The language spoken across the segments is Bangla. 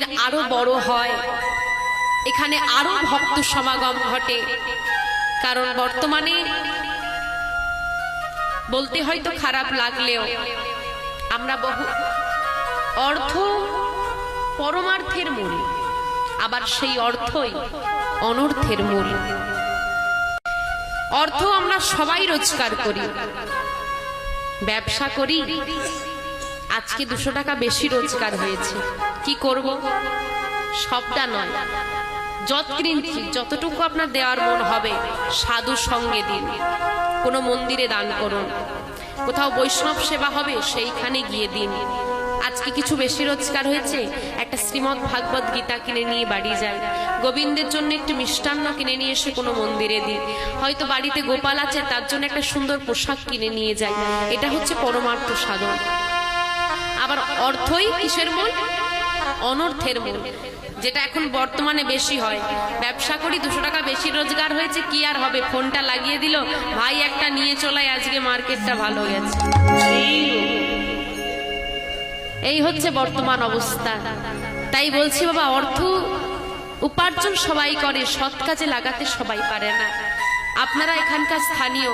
মন্দির আরও বড় হয়। এখানে আরও ভক্ত সমাগম ঘটে। কারণ বর্তমানে বলতে হয়তো খারাপ লাগলেও আমরা বহু অর্থ পরমার্থের মূল, আবার সেই অর্থই অনর্থের মূল। অর্থ আমরা সবাই রোজগার করি, ব্যবসা করি আজকে দুশো টাকা বেশি রোজগার হয়েছে। কি করব? সবটা নয়। যৎকৃঞ্চি যতটুকু আপনার দেওয়ার মন হবে সাধু সঙ্গে দিন। কোনো মন্দিরে দান করুন। কোথাও বৈষ্ণব সেবা হবে, সেইখানে গিয়ে দিন। আজকে কিছু বেশি রোজগার হয়েছে? একটা শ্রীমৎ ভাগবত গীতা কিনে নিয়ে বাড়ি যায় গোবিন্দের জন্য একটু মিষ্টান্ন কিনে নিয়ে এসে কোনো মন্দিরে দিন হয়তো বাড়িতে গোপাল আছে, তার জন্য একটা সুন্দর পোশাক কিনে নিয়ে যায় এটা হচ্ছে পরমার্থ সাধন। আবার অর্থই কিসের মূল? অনর্থের মূল। যেটা এখন বর্তমানে বেশি হয়। ব্যবসা করি, দুশো টাকা বেশি রোজগার হয়েছে, কি আর হবে? ফোনটা লাগিয়ে দিল, ভাই একটা নিয়ে চলাই আজকে মার্কেটটা ভালো গেছে। এই হচ্ছে বর্তমান অবস্থা। তাই বলছি, বাবা, অর্থ উপার্জন সবাই করে, সৎ কাজে লাগাতে সবাই পারে না। আপনারা এখানকার স্থানীয়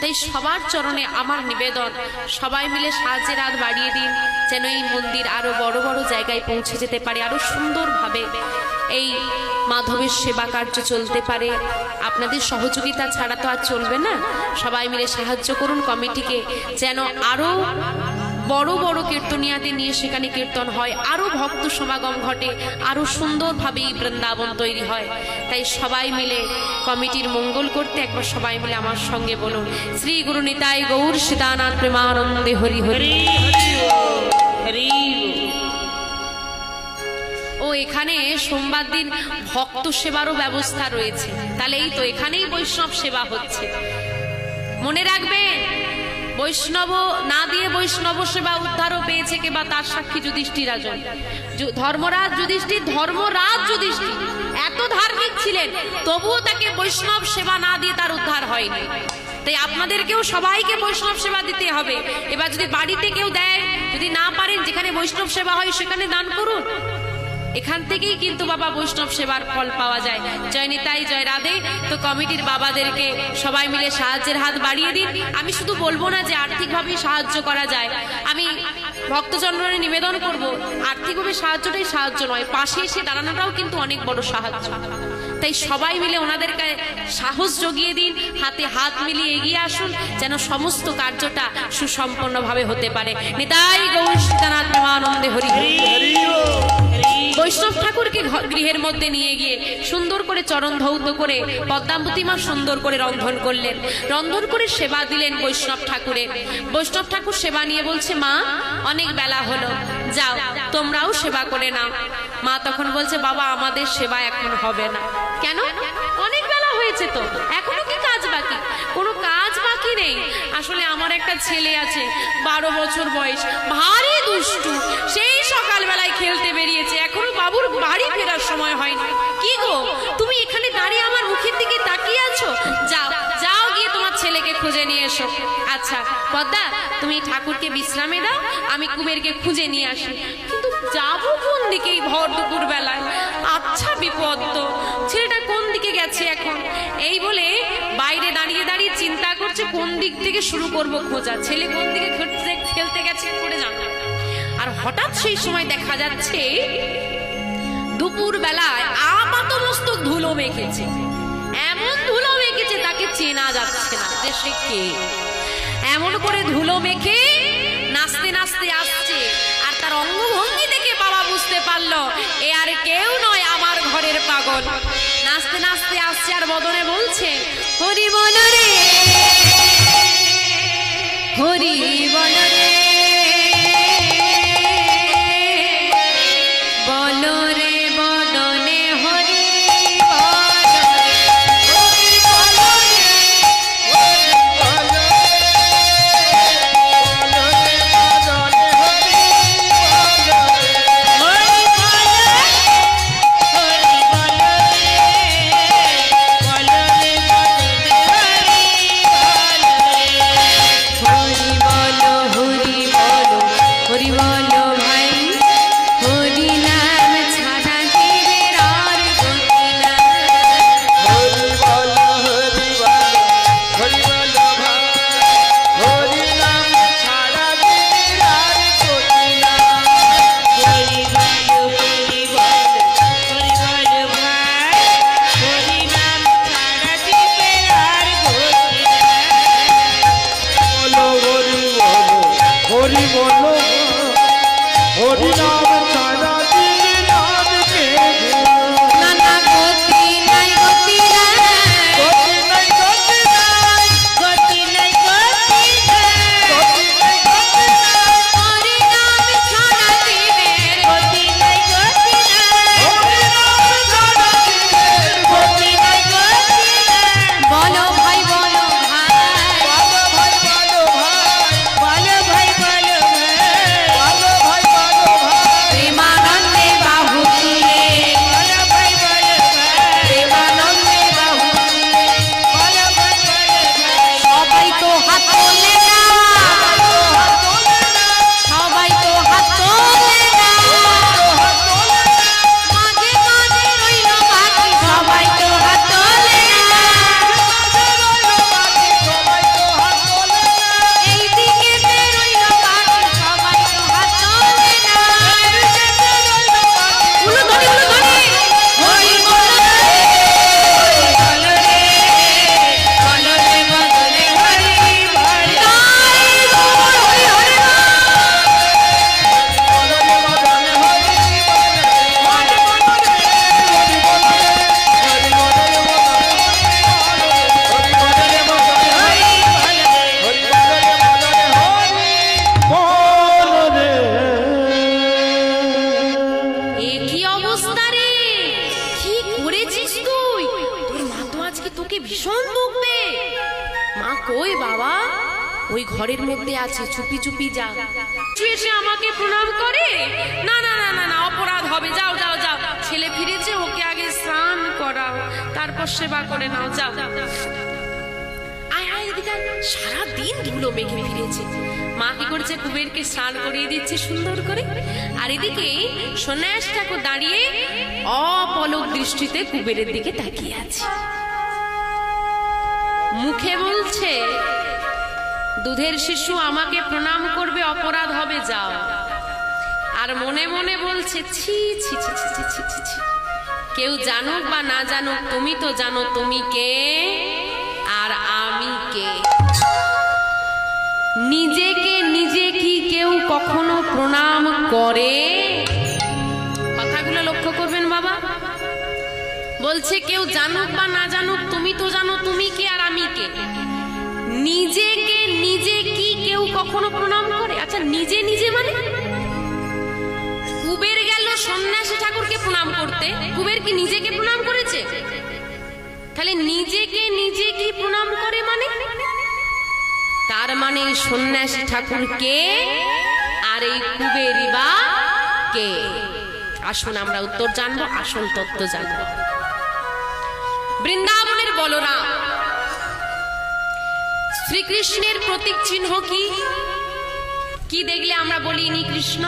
তাই সবার চরণে আমার নিবেদন। সবাই মিলে সাহায্যের হাত বাড়িয়ে দিন, যেন এই মন্দির আরও বড় বড় জায়গায় পৌঁছে যেতে পারে আরও সুন্দরভাবে এই মাধবের সেবা কার্য চলতে পারে। আপনাদের সহযোগিতা ছাড়া তো আর চলবে না। সবাই মিলে সাহায্য করুন কমিটিকে, যেন আরও বড় বড় কীর্তনিয়াতে নিয়ে সেখানে কীর্তন হয়। আরও ভক্ত সমাগম ঘটে আরও সুন্দরভাবে এই বৃন্দাবন তৈরি হয়। তাই সবাই মিলে কমিটির মঙ্গল করতে একবার সবাই মিলে আমার সঙ্গে বলুন শ্রী গুরু নিতাই গৌর সীতানাথ প্রেমানন্দে হরি হরি। ও এখানে সোমবার দিন ভক্ত সেবারও ব্যবস্থা রয়েছে। তাহলে এই তো এখানেই বৈষ্ণব সেবা হচ্ছে। মনে রাখবেন বৈষ্ণব, না দিয়ে বৈষ্ণব সেবা উদ্ধারও পেয়েছে কে বা তার সাক্ষী যুধিষ্ঠির রাজন যু- ধর্মরাজ যুধিষ্ঠির ধর্মরাজ যুধিষ্ঠির এত ধার্মিক ছিলেন, তবুও তাকে বৈষ্ণব সেবা না দিয়ে তার উদ্ধার হয়নি। তাই আপনাদেরকেও সবাইকে বৈষ্ণব সেবা দিতে হবে। এবার যদি বাড়িতে কেউ দেয়, যদি না পারেন, যেখানে বৈষ্ণব সেবা হয় সেখানে দান করুন। এখান থেকেই কিন্তু বাবা বৈষ্ণব সেবার ফল পাওয়া যায়। জয় নিতাই, জয় রাধে। তো কমিটির বাবাদেরকে সবাই মিলে সাহায্যের হাত বাড়িয়ে দিন। আমি শুধু বলব না যে আর্থিকভাবেই সাহায্য করা যায়। আমি ভক্তজনগণের নিবেদন করব, আর্থিকভাবে সাহায্যটাই সাহায্য নয়, পাশে এসে দাঁড়ানোটাও কিন্তু অনেক বড় সাহায্য। তাই সবাই মিলে ওনাদেরকে সাহস জগিয়ে দিন, হাতে হাত মিলিয়ে এগিয়ে আসুন, যেন সমস্ত কার্যটা সুসম্পন্নভাবে হতে পারে। নিতাই গৌর সীতানাথ প্রেমানন্দে হরি। হরি বৈষ্ণব ঠাকুরকে গৃহের মধ্যে নিয়ে গিয়ে সুন্দর করে চরণ ধৌত করে পদ্মাবতী মা সুন্দর করে রন্ধন করলেন। রন্ধন করে সেবা দিলেন বৈষ্ণব ঠাকুরের বৈষ্ণব ঠাকুর সেবা নিয়ে বলছে, মা, অনেক বেলা হলো। যাও, তোমরাও সেবা করে নাও। মা তখন বলছে, বাবা, আমাদের সেবা এখন হবে না। কেন? অনেক বেলা হয়েছে তো। এখনও কি কাজ বাকি কোনো কাজ বাকি নেই। আসলে আমার একটা ছেলে আছে, বারো বছর বয়স, ভারী দুষ্টু। সেই সকালবেলায় খেলতে বেরিয়েছে, এখনও বাবুর বাড়ি ফেরার সময় হয়নি। কি গো, তুমি এখানে দাঁড়িয়ে আমার মুখের দিকে তাকিয়ে আছো? যাও যাও গিয়ে তোমার ছেলেকে খুঁজে নিয়ে এসো। আচ্ছা পদ্মা, তুমি ঠাকুরকে বিশ্রামে দাও, আমি কুবেরকে খুঁজে নিয়ে আসি। কিন্তু যাব কোন দিকে এই ভর দুপুর বেলায় আচ্ছা বিপদ তো। ছেলেটা কোন দিকে গেছে এখন? এই বলে বাইরে দাঁড়িয়ে দাঁড়িয়ে চিন্তা করছে কোন দিক থেকে শুরু করব খোঁজা? ছেলে কোন দিকে খেলতে খেলতে গেছে করে জানা আর হঠাৎ সেই সময় দেখা যাচ্ছে দুপুর বেলায় আপাত মস্তক ধুলো মেখেছে। এমন ধুলো মেখেছে তাকে চেনা যাচ্ছে না যে সে কে। এমন করে ধুলো মেখে নাচতে নাচতে আসছে আর তার অঙ্গভঙ্গি দেখে বাবা বুঝতে পারল, এ আর কেউ নয় আমার ঘরের পাগল। নাচতে নাচতে আসছে আর বদনে বলছে হরি চুপি চুপি যা তুই এসে আমাকে প্রণাম করে? না না না না না, অপরাধ হবে। যাও যাও যাও। ছেলে ফিরেছে, ওকে আগে স্নান করাও। তারপর সেবা করে নাও, যাও। আয়। সারাদিন ধুলো মেঘে ফিরেছে। মা কি করছে? কুবেরকে স্নান করিয়ে দিচ্ছে সুন্দর করে। আর এদিকে সন্ন্যাস ঠাকুর দাঁড়িয়ে অপলক দৃষ্টিতে কুবেরের দিকে তাকিয়ে আছে। মুখে বলছে দুধের শিশু আমাকে প্রণাম করবে, অপরাধ হবে, যাও। আর মনে মনে বলছে, ছি ছি ছি ছি ছি ছি ছি ছি। কেউ জানুক বা না জানুক, তুমি তো জানো তুমি কে আর আমি কে। নিজেকে নিজে কি কেউ কখনো প্রণাম করে? কথাগুলো লক্ষ্য করবেন বাবা। বলছে, কেউ জানুক বা না জানুক, তুমি তো জানো তুমি কে আর আমি কে। নিজেকে নিজে কি কেউ কখনো প্রণাম করে? আচ্ছা নিজে নিজে মানে? কুবের গেল সন্ন্যাসী ঠাকুরকে প্রণাম করতে। কুবের কি নিজেকে প্রণাম করেছে? তাহলে নিজেকে নিজে কি প্রণাম করে মানে? তার মানে সন্ন্যাসী ঠাকুর কে? আর এই কুবেরই বা কে? আসুন, আমরা উত্তর জানব, আসল তত্ত্ব জানব। বৃন্দাবনের বলরাম। শ্রীকৃষ্ণের প্রতীক চিহ্ন কি? কি দেখলে আমরা বলি ইনি কৃষ্ণ?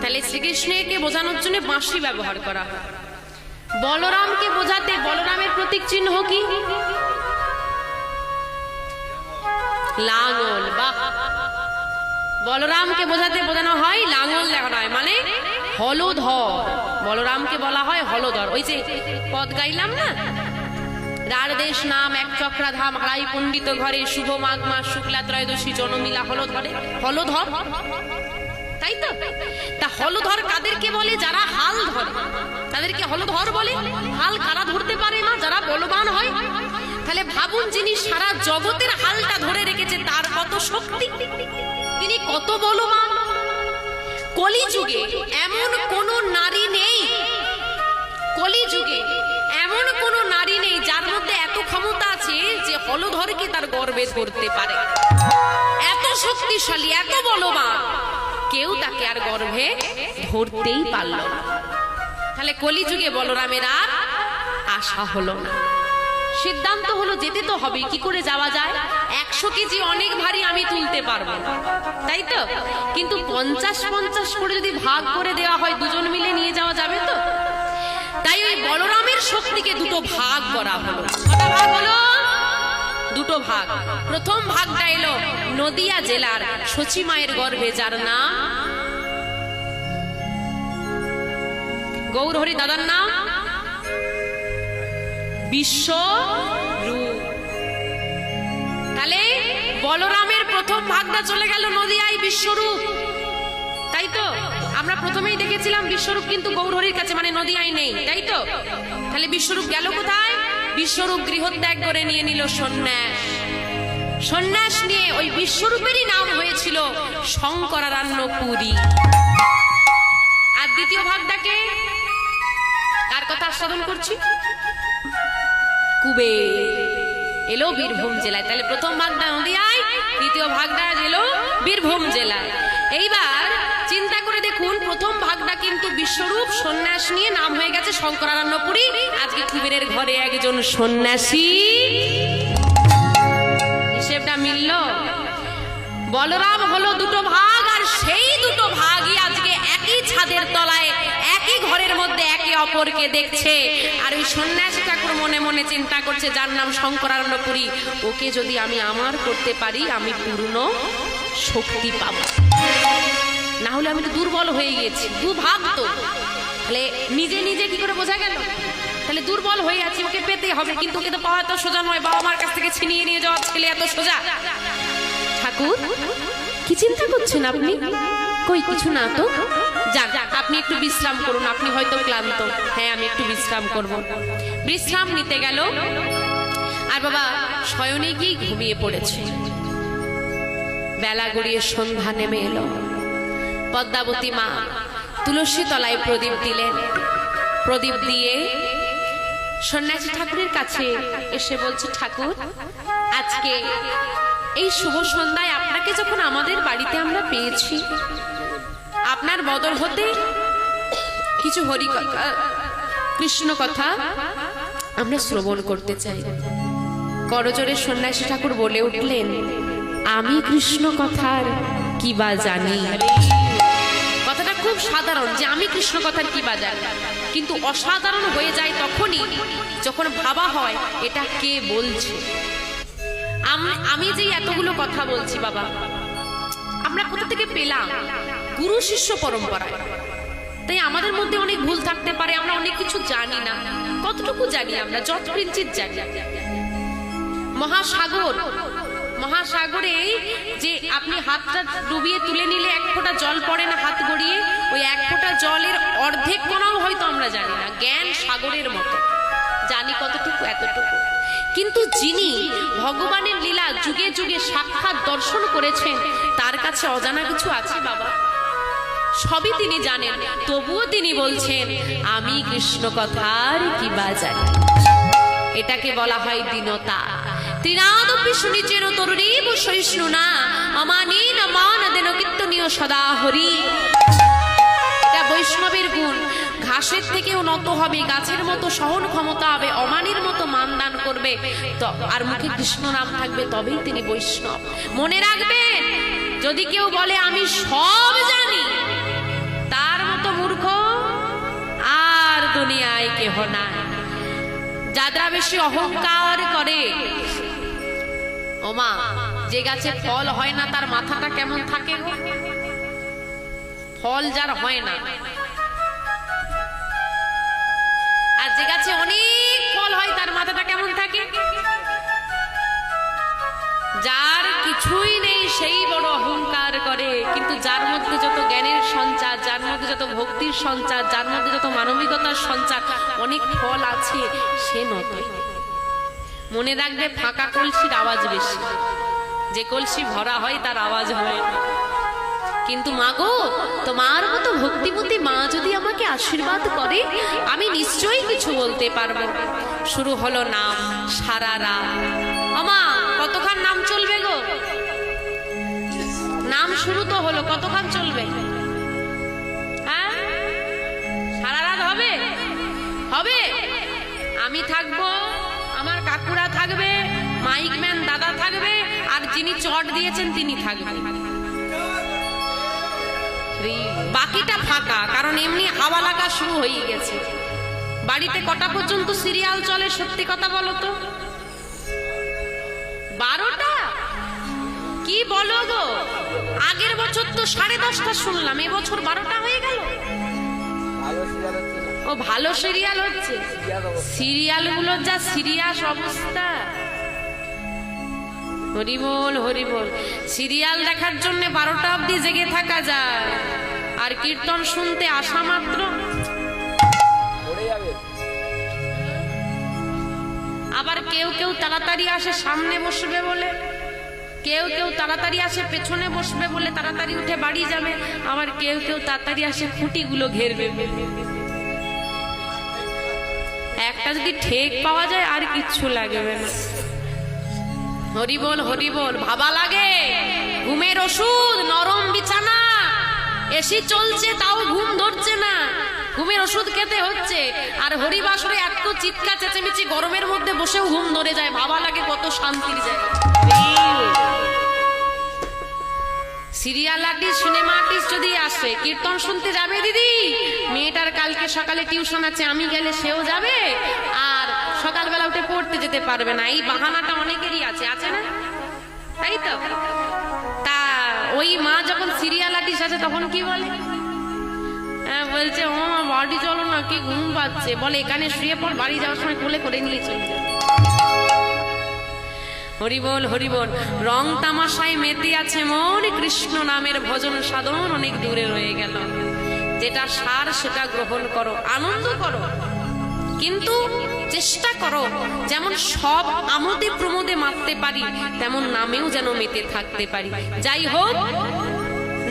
তাহলে শ্রীকৃষ্ণকে বোঝানোর জন্য বাঁশি ব্যবহার করা বলরামকে বোঝাতে বলরামের প্রতীক চিহ্ন কি? লাঙল, বাহ। বলরামকে বোঝাতে বোঝানো হয় লাঙল দেখানো হয়। মানে হলধর বলরামকে বলা হয় হলধর ওই যে পদ গাইলাম না? রার দেশ নাম এক চক্রা ধাম হারাই পণ্ডিত ঘরে শুভ মাঘ মাস শুক্লা ত্রয়োদশী জনমিলা হলধরে। হলধর? তাই তো? তা হলধর কাদেরকে বলে? যারা হাল ধরে। তাদেরকে হলধর বলে? হাল কারা ধরতে পারে না? যারা বলবান হয়? তাহলে ভাবুন যিনি সারা জগতের হালটা ধরে রেখেছে, তার কত শক্তি? তিনি কত বলবান? কলিযুগে এমন কোন নারী নেই। কলিযুগে এমন কোন নারী নেই যার মধ্যে এত ক্ষমতা আছে যে হলধরকে তার গর্বে ধরতে পারে। এত শক্তিশালী, এত বলবান, কেউ তাকে আর গর্ভে ধরতেই পারল না। তাহলে কলিযুগে বলরামের আশা হলো না। সিদ্ধান্ত হলো যেতে তো হবে, কি করে যাওয়া যায়? একশো কেজি অনেক ভারী আমি তুলতে পারব না। তাই তো? কিন্তু পঞ্চাশ পঞ্চাশ করে যদি ভাগ করে দেওয়া হয়, দুজন মিলে নিয়ে যাওয়া যাবে তো? তাই ওই বলরামের শক্তিকে দুটো ভাগ করা হলো। ভাগ হলো? দুটো ভাগ। প্রথম ভাগটা এলো নদিয়া জেলার সচি মায়ের গর্ভে, যার নাম গৌরহরি দাদার নাম? বিশ্ব তাহলে বলরামের প্রথম ভাগটা চলে গেল নদিয়ায় বিশ্বরূপ তাই তো? আমরা প্রথমেই দেখেছিলাম বিশ্বরূপ কিন্তু গৌরহরির কাছে মানে নদিয়ায় নেই, তাই তো? তাহলে বিশ্বরূপ গেল কোথায়? বিশ্বরূপ গৃহত্যাগ করে নিয়ে নিল সন্ন্যাস। সন্ন্যাস নিয়ে ওই বিশ্বরূপেরই নাম হয়েছিল শঙ্করারণ্য পুরী। আর দ্বিতীয় ভাগটাকে কার কথা আস্বাদন করছি? কুবের এলো বীরভূম জেলায়। তাহলে প্রথম ভাগটা নদিয়ায়, দ্বিতীয় ভাগটা এলো বীরভূম জেলায়। এইবার চিন্তা করে দেখুন, প্রথম ভাগটা কিন্তু বিশ্বরূপ সন্ন্যাস নিয়ে নাম হয়ে গেছে শঙ্করারণ্যপুরী আজকে কুবেরের ঘরে একজন সন্ন্যাসী। হিসেবটা মিলল। বলরাম হলো দুটো ভাগ আর সেই দুটো ভাগই আজকে একই ছাদের তলায়, একই ঘরের মধ্যে অপরকে দেখছে। আর ওই সন্ন্যাসী ঠাকুর মনে মনে চিন্তা করছে, যার নাম শঙ্করারণ্যপুরী। ওকে যদি আমি আমার করতে পারি, আমি পূর্ণ শক্তি পাব। না হলে আমি তো দুর্বল হয়ে গেছি দু ভাগ তো তাহলে নিজে নিজে কি করে বোঝা গেল? তাহলে দুর্বল হয়ে আছি, ওকে পেতে হবে। কিন্তু ওকে তো পাওয়া এত সোজা নয়, বাবা মার কাছ থেকে ছিনিয়ে নিয়ে যাওয়া ছেলে এত সোজা। ঠাকুর, কি চিন্তা করছেন আপনি? কই, কিছু না তো? যাক আপনি একটু বিশ্রাম করুন, আপনি হয়তো ক্লান্ত। হ্যাঁ আমি একটু বিশ্রাম করব। বিশ্রাম নিতে গেল, আর বাবা শয়নে গিয়ে ঘুমিয়ে পড়েছে। বেলা গড়িয়ে সন্ধ্যা নেমে এলো। পদ্মাবতী মা তুলসী তলায় প্রদীপ দিলেন। প্রদীপ দিয়ে সন্ন্যাসী ঠাকুরের কাছে এসে বলছে, ঠাকুর, আজকে এই শুভ সন্ধ্যায় আপনাকে যখন আমাদের বাড়িতে আমরা পেয়েছি আপনার বদল হতে কিছু হরি কথা কৃষ্ণ কথা আমরা শ্রবণ করতে চাই। করজোরে সন্ন্যাসী ঠাকুর বলে উঠলেন, আমি কৃষ্ণ কথার কি বা জানি? কথাটা খুব সাধারণ যে আমি কৃষ্ণ কথার কি বা জানি। কিন্তু অসাধারণ হয়ে যায় তখনই যখন ভাবা হয় এটা কে বলছে। আম- যে এতগুলো কথা বলছি বাবা, আমরা কোথা থেকে পেলাম? গুরু শিষ্য পরম্পরায়। তাই আমাদের মধ্যে অনেক ভুল থাকতে পারে, আমরা অনেক কিছু জানি না। কতটুকু জানি আমরা? যত কিঞ্চিত জানি। মহাসাগর, মহাসাগরে যে আপনি হাতটা ডুবিয়ে তুলে নিলে এক ফোঁটা জল পড়ে না হাত গড়িয়ে, ওই এক ফোঁটা জলের অর্ধেক কোনাও হয়তো আমরা জানি না। জ্ঞান সাগরের মতো। জানি কতটুকু, এতটুকু। কিন্তু যিনি ভগবানের লীলা যুগে যুগে সাক্ষাৎ দর্শন করেছেন, তার কাছে অজানা কিছু আছে, বাবা? সবই তিনি জানেন, তবুও তিনি বলছেন, আমি কৃষ্ণ কথার কি বা এটাকে বলা হয় দীনতা। না বৈষ্ণবের গুণ। ঘাসের থেকেও নত হবে, গাছের মতো সহন ক্ষমতা হবে, অমানির মতো আর মুখে কৃষ্ণ নাম থাকবে, তবেই তিনি বৈষ্ণব। মনে রাখবেন, যদি কেউ বলে, আমি সব জানি দুনিয়ায় কেহ নাই। যারা বেশি অহংকার করে। ওমা, যে গাছে ফল হয় না, তার মাথাটা কেমন থাকে ফল যার হয় না। আর যে গাছে অনেক ফল হয়, তার মাথাটা কেমন থাকে? যার কিছুই নেই সেই বড় অহংকার করে। কিন্তু যার মধ্যে যত জ্ঞানের সঞ্চার, যার মধ্যে যত ভক্তির সঞ্চার, যার মধ্যে যত মানবিকতার সঞ্চার, অনেক ফল আছে, সে নতই মনে রাখবে ফাঁকা কলসির আওয়াজ বেশি। যে কলসি ভরা হয়, তার আওয়াজ হয়। কিন্তু মাগো তোমার মতো ভক্তিমতী মা যদি আমাকে আশীর্বাদ করে, আমি নিশ্চয়ই কিছু বলতে পারব। শুরু হলো নাম, সারা রাত। আমা কতক্ষণ নাম চলবে গো? নাম শুরু তো হলো কতক্ষণ চলবে? হ্যাঁ? সারা রাত হবে? হবে? আমি থাকব, আমার কাকুরা থাকবে, মাইক ম্যান দাদা থাকবে, আর যিনি চট দিয়েছেন তিনি থাকবেন বাকিটা ফাঁকা, কারণ এমনি হাওয়া লাগা শুরু হয়ে গেছে। বাড়িতে কটা পর্যন্ত সিরিয়াল চলে, সত্যি কথা বলো তো? বারোটা? কি বলো গো? আগের বছর তো সাড়ে দশটা শুনলাম, এবছর বারোটা হয়ে গেল। ও, ভালো সিরিয়াল হচ্ছে। সিরিয়ালগুলোর যা সিরিয়াস অবস্থা। হরিবল হরিবল। সিরিয়াল দেখার জন্য বারোটা অবধি জেগে থাকা যায়। আর কীর্তন শুনতে আসা মাত্র। আবার কেউ কেউ তাড়াতাড়ি আসে, সামনে বসবে বলে। কেউ কেউ তাড়াতাড়ি আসে, পেছনে বসবে বলে তাড়াতাড়ি উঠে বাড়ি যাবে। আবার কেউ কেউ তাড়াতাড়ি আসে, খুঁটিগুলো ঘেরবে। একটা যদি ঠেক পাওয়া যায়, আর কিচ্ছু লাগবে না। হরিবল হরিবল ভাবা লাগে। ঘুমের ওষুধ, নরম বিছানা। এসি চলছে, তাও ঘুম ধরছে না। ঘুমের ওষুধ খেতে হচ্ছে। আর হরিবাসরে এত চিৎকার, চেঁচেমেচি, গরমের মধ্যে বসেও ঘুম ধরে যায়। ভাবা লাগে কত শান্তির জায়গা। সিরিয়াল আর্টিস্ট সিনেমা আর্টিস্ট যদি আসে, কীর্তন শুনতে যাবে দিদি? মেয়েটার কালকে সকালে টিউশন আছে, আমি গেলে সেও যাবে? আর সকালবেলা উঠে পড়তে যেতে পারবে না। এই বাহানাটা অনেকেরই আছে। আছে না? তাই তো? তা ওই মা যখন সিরিয়াল আর্টিস্ট আছে, তখন কি বলে? হ্যাঁ বলছে, ও বাড়ি চলো ঘুম পাচ্ছে? বলে, এখানে শুয়ে পড়, বাড়ি যাওয়ার সময় কোলে করে নিয়ে চলে হরিবল হরিবল, রং তামাশায় মেতে আছে মন, কৃষ্ণ নামের ভজন সাধন অনেক দূরে রয়ে গেল। যেটা সার, সেটা গ্রহণ করো, আনন্দ করো। কিন্তু চেষ্টা করো, যেমন সব আমোদে প্রমোদে মারতে পারি, তেমন নামেও যেন মেতে থাকতে পারি। যাই হোক,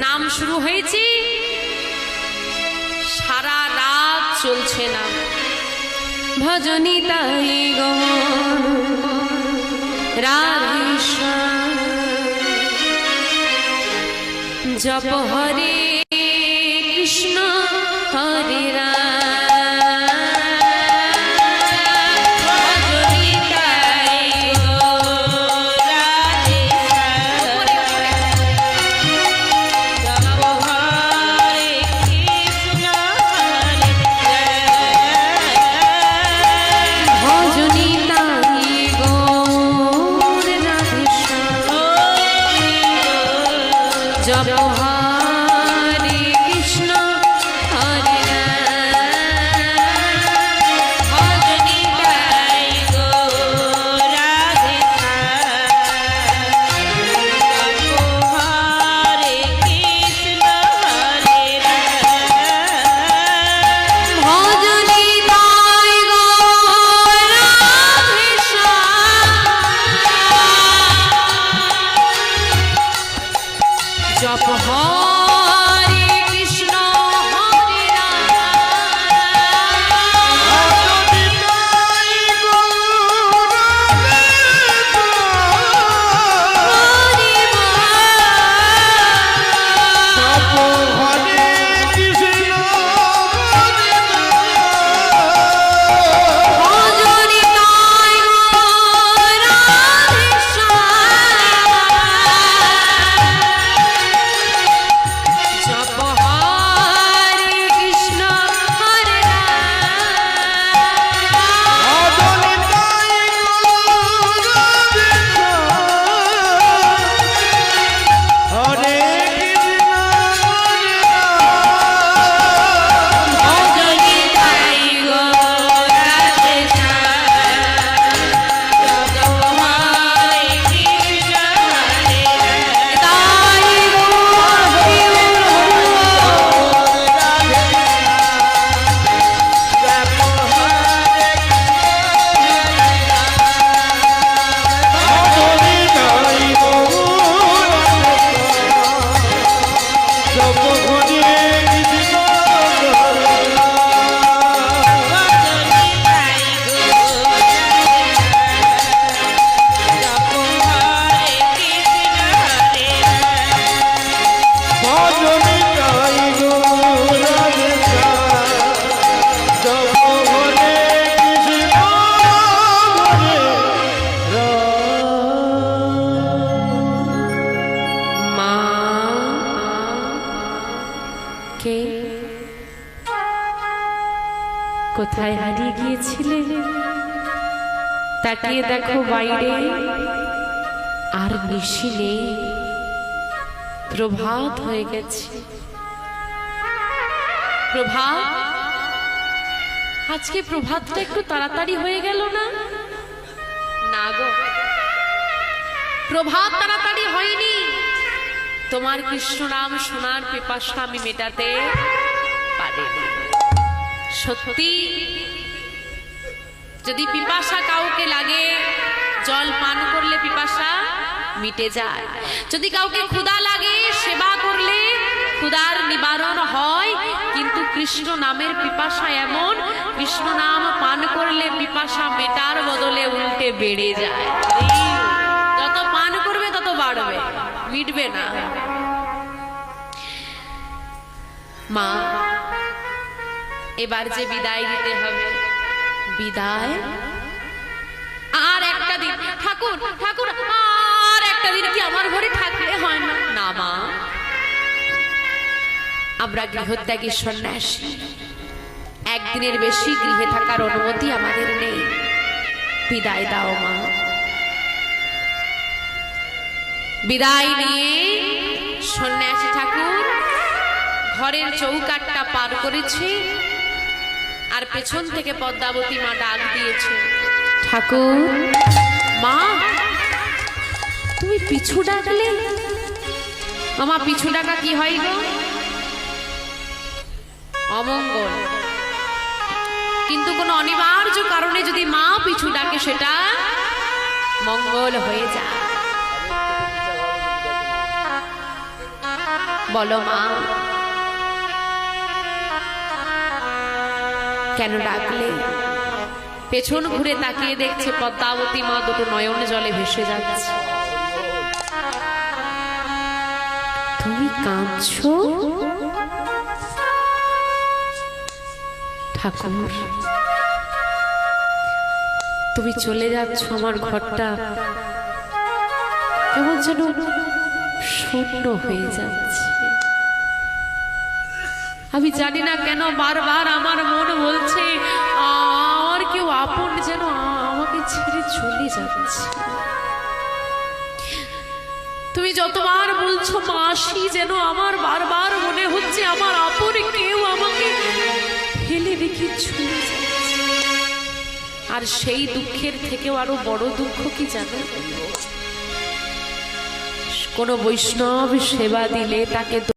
নাম শুরু হয়েছে। চলছে না। ভজনী তাই রাধেশ্যাম। জপ হরে তাকিয়ে দেখো বাইরে আর নিশি নেই। প্রভাত হয়ে গেছে। প্রভাত, আজকে প্রভাতটা একটু তাড়াতাড়ি হয়ে গেল না? না গো। প্রভাত তাড়াতাড়ি হয়নি। তোমার কৃষ্ণ নাম শোনার পিপাসা আমি মেটাতে পারিনি। সত্যি যদি পিপাসা কাউকে লাগে, জল পান করলে পিপাসা মিটে যায়। যদি কাউকে ক্ষুদা লাগে, সেবা করলে ক্ষুদার নিবারণ হয়, কিন্তু কৃষ্ণ নামের পিপাসা এমন, কৃষ্ণ নাম পান করলে পিপাসা মেটার বদলে উল্টে বেড়ে যায়। যত পান করবে, তত বাড়বে, মিটবে না। মা, এবার যে বিদায় দিতে হবে বিদায়। আর একটা দিন। ঠাকুর ঠাকুর, আর একটা দিন কি আমার ঘরে থাকলে হয় না? না, মা। আমরা গৃহত্যাগী সন্ন্যাসী। একদিনের বেশি গৃহে থাকার অনুমতি আমাদের নেই। বিদায় দাও, মা। বিদায় নিয়ে সন্ন্যাসী ঠাকুর ঘরের চৌকাটটা পার করেছে। আর পেছন থেকে পদ্মাবতী মা ডাক দিয়েছে ঠাকুর। মা তুমি পিছু ডাকলে? মামা পিছু ডাকা কি হয় গো? অমঙ্গল। কিন্তু কোনো অনিবার্য কারণে যদি মা পিছু ডাকে সেটা মঙ্গল হয়ে যায়। বলো মা কেন ডাকলে? পেছন ঘুরে তাকিয়ে দেখছে পদ্মাবতী মা দুটো নয়ন জলে ভেসে যাচ্ছে। তুমি কাঁদছ? ঠাকুর, তুমি চলে যাচ্ছ আমার ঘরটা। কেমন যেন শূন্য হয়ে যাচ্ছে। আমি জানি না কেন বারবার আমার মন বলছে আমার কেউ আপন যেন আমাকে ছেড়ে চলে যাচ্ছে। তুমি যতবার বলছো, মাসি, যেন আমার বারবার মনে হচ্ছে আমার আপন কেউ আমাকে ফেলে রেখে চলে যাচ্ছে। আর সেই দুঃখের থেকেও আরও বড় দুঃখ কি জানো? কোনো বৈষ্ণব সেবা দিলে তাকে